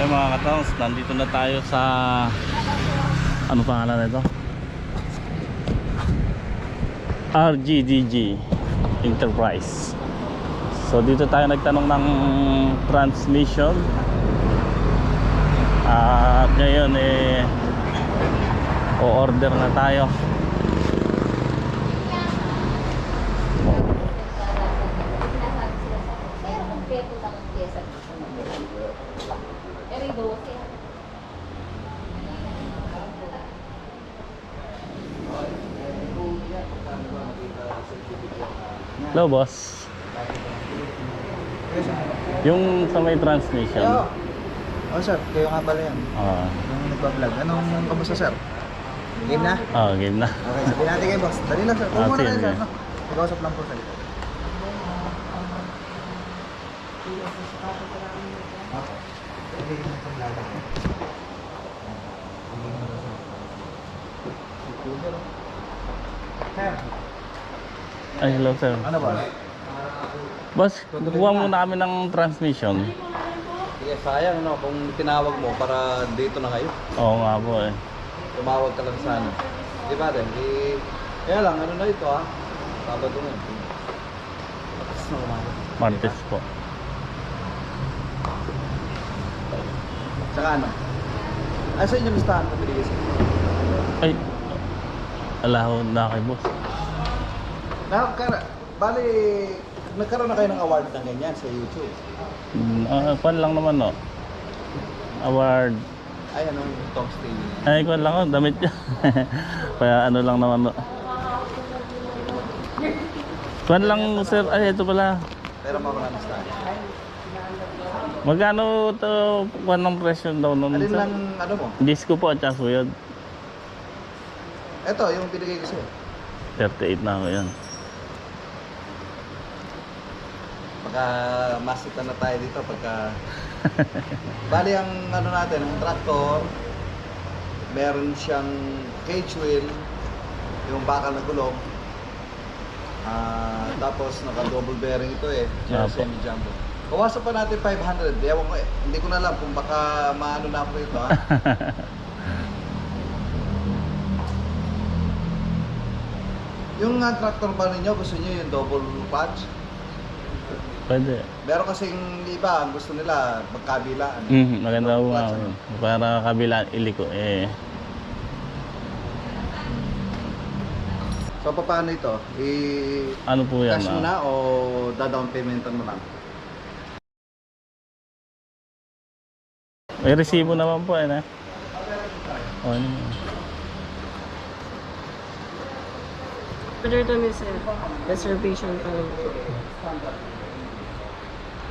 Ay mga kataos, nandito na tayo sa ano pangalan nito? RGDG Enterprise. So dito tayo nagtanong ng transmission. At ngayon eh o-order na tayo. Hello, boss. Yung sa may transmission. Oo. Oh, sir. Kayo nga pala yan. Ah. Oo. Yung nagpa-vlog. Anong kamusta, sir? Game na? Oo, oh, game na. okay, sabihin natin kay boss. Dali lang, sir. Ah, Kung muna tayo, sir. Mag-ausap lang po sa likod. Sir. Ay, hello sir. Ano ba? Boss, nakuha muna kami ng transmission. Sige, sayang no, kung tinawag mo para dito na kayo. Oo nga po eh. Tumawag ka lang sana. Ano. Di ba din? Di... Kaya lang, ano na ito ah. Sabado na. Tapos na umaga. Martes po. Tsaka ano? Ah, Asa inyo listahan ko binigay sa Ay, alaho na kay boss. Nakakara, bali, nagkaroon na kayo ng award na ganyan sa YouTube. Mm, uh, kwan lang naman, no? Award. Ay, anong top stage? Ay, kwan lang, oh, damit niya. Kaya ano lang naman, no? Kwan lang, sir. Ay, ito pala. Pero makaranas tayo. Magkano to kwan ng presyo daw nun? Alin lang, ano mo? Disco po at suyod. Ito, yung binigay ko sa'yo. 38 na ako yan. Baka masita na tayo dito pagka... Bali ang ano natin, ang tractor, meron siyang cage wheel, yung bakal na gulong. Ah, tapos naka double bearing ito eh, semi jumbo. Kawasan pa natin 500. Eh, ewan ko eh, hindi ko na alam kung baka maano na ako ito ha. yung uh, tractor ba ninyo, gusto niyo yung double patch? Pwede. Meron kasing iba, ang gusto nila magkabilaan. Mm, maganda po nga. Oh. Para kabilaan iliko eh. So paano ito? I Ano po yan? cash ah? na o da-down paymentan mo lang? May resibo naman po eh. Na. O, ano yun? Order kami sir. Reservation pa lang.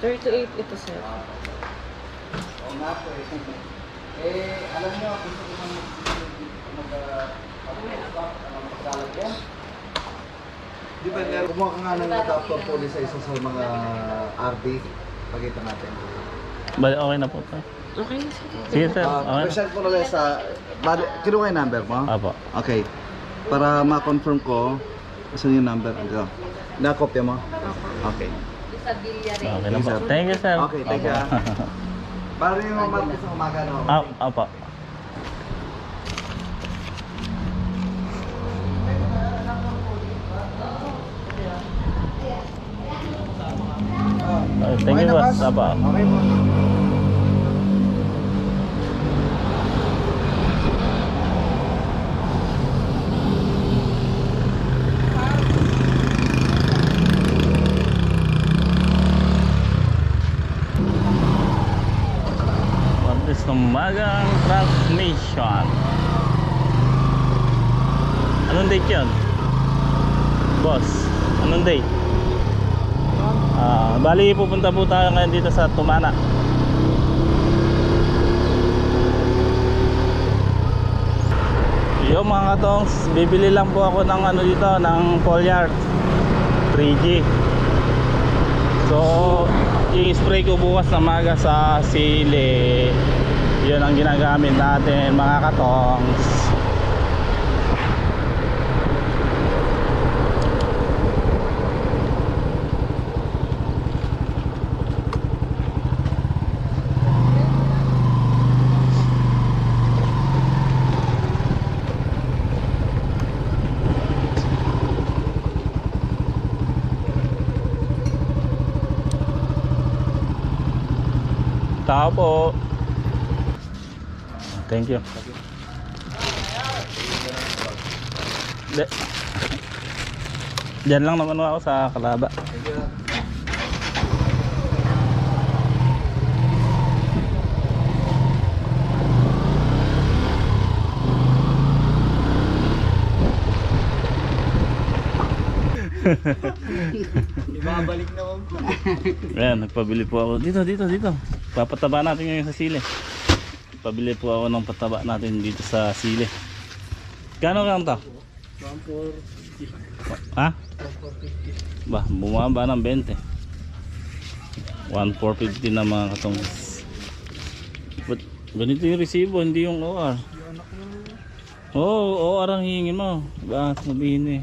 38 ito, sir. Oo nga po eh. Eh, alam nyo, gusto ko man mag-stop, mag-lalagyan. Di ba, Nel, kumuha ka nga ng adapter police sa isa sa mga RD. Pagkita natin. Bali, okay na po to. Okay, sige. Sige, sir. Uh, Okay na. Question ko lang sa... Bali, kinuha yung number mo? Apo. Okay. Para ma-confirm ko, saan yung number? Ito. Nakopya mo? Okay. Sa Villarreal. Okay na po. Thank you, sir. Okay, thank you, ah. Para yung martes sa umaga, no? Ah, apo. Uh, thank you, boss. Okay po. Martes ng magang transmission. Anong date yun? Boss, anong date? Ah, Bali, pupunta po tayo ngayon dito sa Tumana. Yo mga katongs, bibili lang po ako ng ano dito, ng foliar 3G. So, i-spray ko bukas na maga sa sili. Yun ang ginagamit natin mga katongs. Tao po. Thank you. De. Diyan lang naman ako sa Kalaba. Thank you. Ibabalik naman po. Ayan, nagpabili po ako. Dito, dito, dito. Papataba natin ngayon sa sili. Pabili po ako ng pataba natin dito sa sili. Kano lang to? 1,450. Ha? 1,450. Ba, bumaba ng 20. 1,450 na mga katong. But, ganito yung resibo, hindi yung OR. Oo, oh, OR ang hingin mo. Ba, sabihin eh.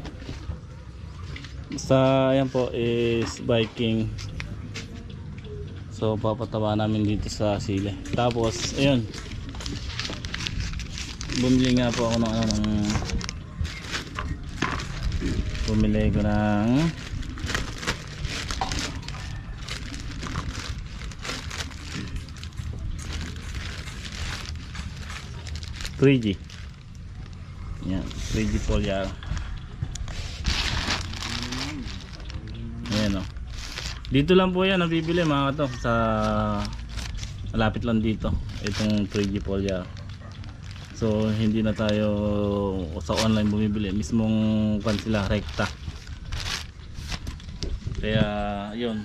Sa, ayan po, is Viking. So papataba namin dito sa sili. Tapos ayun. Bumili nga po ako ng ano ng bumili ko ng G. Yan, 3G foliar. Ayan o. Dito lang po yan nabibili mga to sa malapit lang dito itong 3G foliar. So hindi na tayo sa online bumibili mismong kan sila rekta. Kaya yun.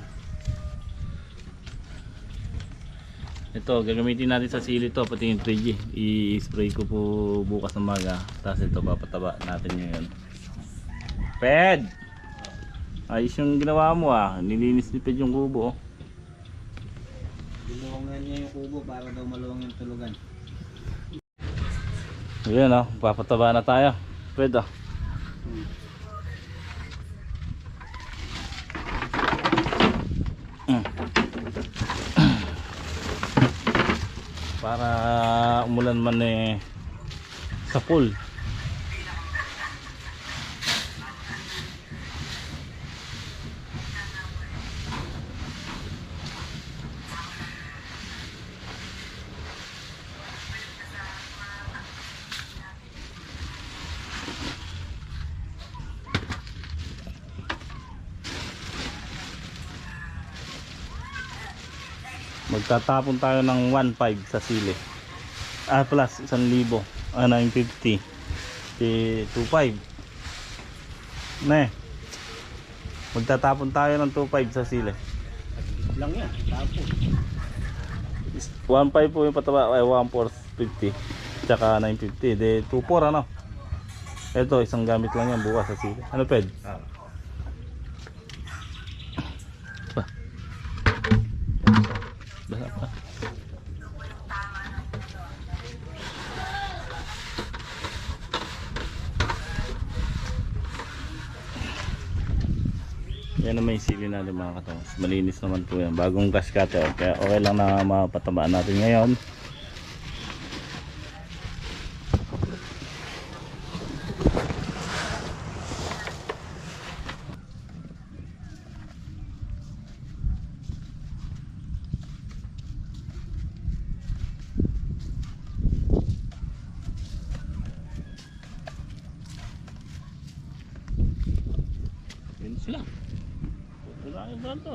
Ito gagamitin natin sa sili to pati yung 3G. I-spray ko po bukas ng maga. Tapos ito papataba natin ngayon. Ped! Ayos yung ginawa mo ah. Nilinis ni Ped yung kubo. oh. Binulungan niya yung kubo para daw maluwang yung tulugan. Ayan oh, papataba na tayo. Pwede oh. Mm. Para umulan man eh sa pool. Magtatapon tayo ng 1.5 sa sili. Ah, plus 1,000. Ah, 950. Si 2.5. Ne. Magtatapon tayo ng 2.5 sa sili. Lang yan, tapos. 1.5 po yung pataba, ay 1.450. Tsaka 950. De 2.4 ano? Ito, isang gamit lang yan bukas sa sili. Ano ped? Ah. Yan naman yung sili natin mga katos. Malinis naman po yan. Bagong grass cutter. Kaya okay lang na mapatabaan natin ngayon. Yun sila. Wala yung to.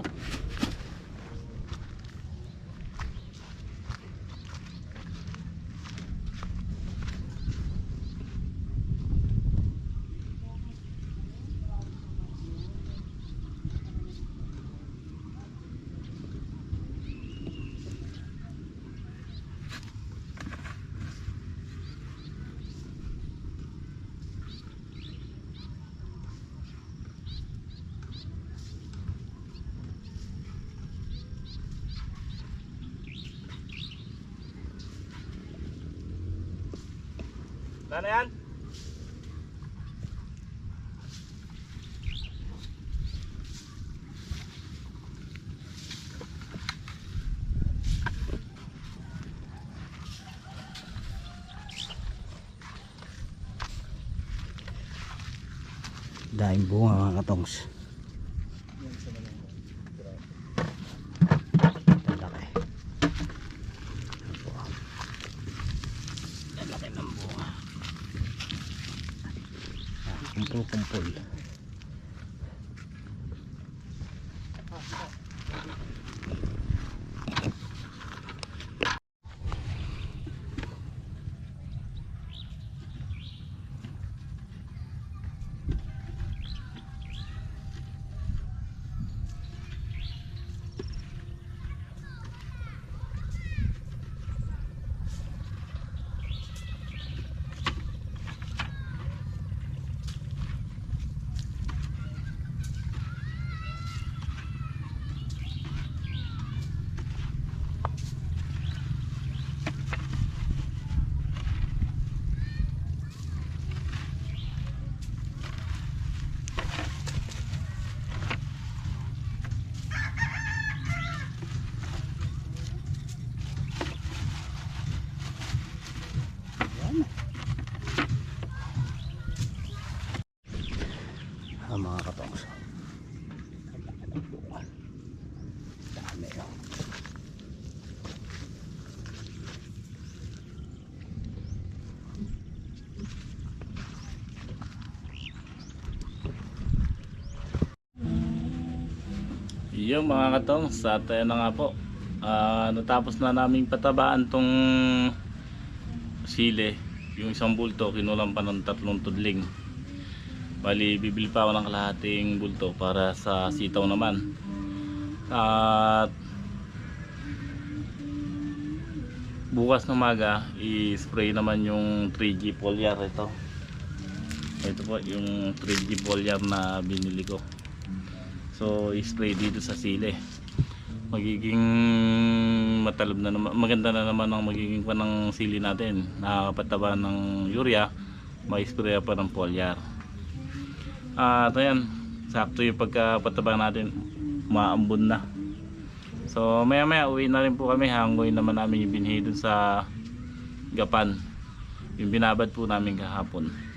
Sana yan? Daing bunga mga katongs. Lalaki. Lalaki ng bunga. Ah, Kumpul-kumpul. ang mga katongs. Dami oh. Yung mga katong, sa tayo na nga po. Ah, natapos na naming patabaan tong sile. Yung isang bulto, kinulang pa ng tatlong tudling. Bali, bibili pa ako ng kalahating bulto para sa sitaw naman. At bukas ng maga, i-spray naman yung 3G foliar ito. Ito po yung 3G foliar na binili ko. So, i-spray dito sa sile. Magiging matalab na naman, maganda na naman ang magiging pa ng sili natin. Nakakapataba ng urea, may spray pa ng foliar. At ayan, sakto yung pagkapataba natin, maambon na. So, maya maya uwi na rin po kami. Hangoy naman namin yung binhi sa Gapan. Yung binabad po namin kahapon.